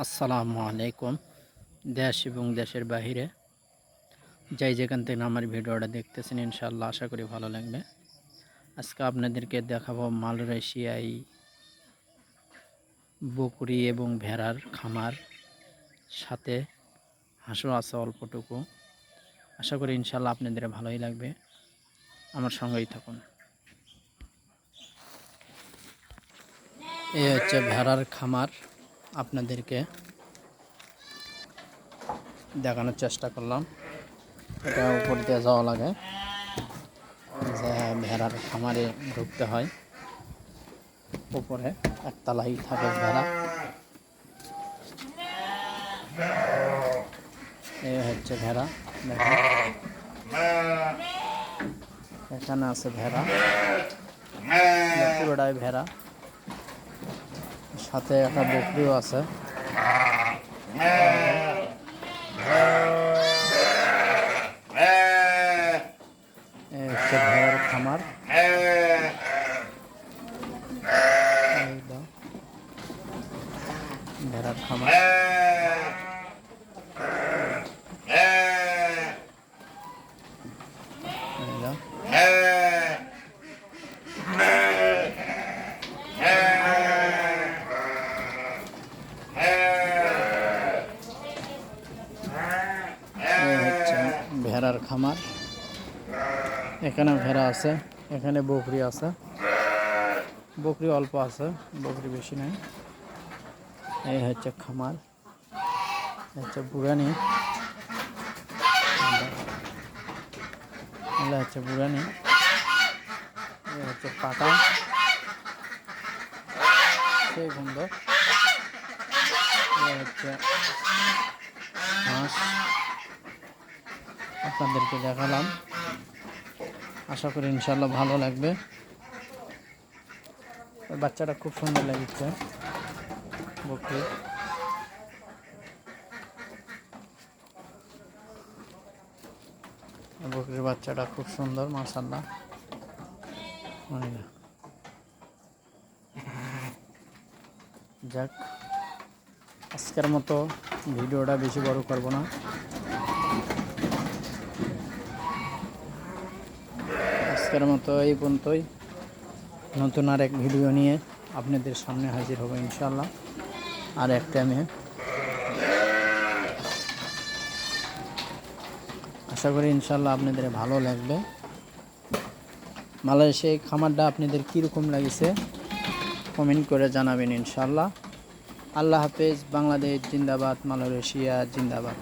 আসসালামু আলাইকুম, দেশ এবং দেশের বাহিরে। যাই যেখান থেকে আমার ভিডিওটা দেখতেছেন ইনশাল্লাহ আশা করি ভালো লাগবে। আজকে আপনাদেরকে দেখাবো মালয়েশিয়াই বকরি এবং ভেড়ার খামার সাথে হাঁসও আছে অল্পটুকু। আশা করি ইনশাল্লাহ আপনাদের ভালোই লাগবে। আমার সঙ্গেই থাকুন। এই হচ্ছে ভেড়ার খামার। আপনাদেরকে দেখানোর চেষ্টা করলাম। এটা উপর দিয়ে যাওয়া লাগে। যে ভেড়ার খামারে ঢুকতে হয়। উপরে একতলাই থাকে ভেড়া। এই হচ্ছে ভেড়া। এখানে আছে ভেড়া। পুরোটাই ভেড়া। সাথে একটা বকরিও আছে এই হচ্ছে ভেড়ার খামার এই দাও। ভেড়ার খামার এই দাও। এই হচ্ছে ভেড়ার খামার। এখানে ভেড়া আছে, এখানে বকরি আছে। বকরি অল্প আছে, বকরি বেশি নেই। এই হচ্ছে খামার হচ্ছে বুড়ানি। এগুলো হচ্ছে বুড়ানি হচ্ছে পাটা। সেই সুন্দর হচ্ছে হাঁস। আপনাদেরকে দেখালাম। আশা করি ইনশাল্লাহ ভালো লাগবে। বাচ্চাটা খুব সুন্দর লাগছে। বকরি। বকরির বাচ্চাটা খুব সুন্দর মাসাল্লাহ যাক, আজকের মতো ভিডিওটা বেশি বড় করব না। আজকের মতো এই পর্যন্তই। নতুন আর এক ভিডিও নিয়ে আপনাদের সামনে হাজির হব ইনশাল্লাহ আর এক টাইমে আশা করি ইনশাল্লাহ আপনাদের ভালো লাগবে। মালয়েশিয়া এই খামারটা আপনাদের কীরকম লাগছে কমেন্ট করে জানাবেন ইনশাল্লাহ আল্লাহ হাফেজ, বাংলাদেশ জিন্দাবাদ, মালয়েশিয়া জিন্দাবাদ।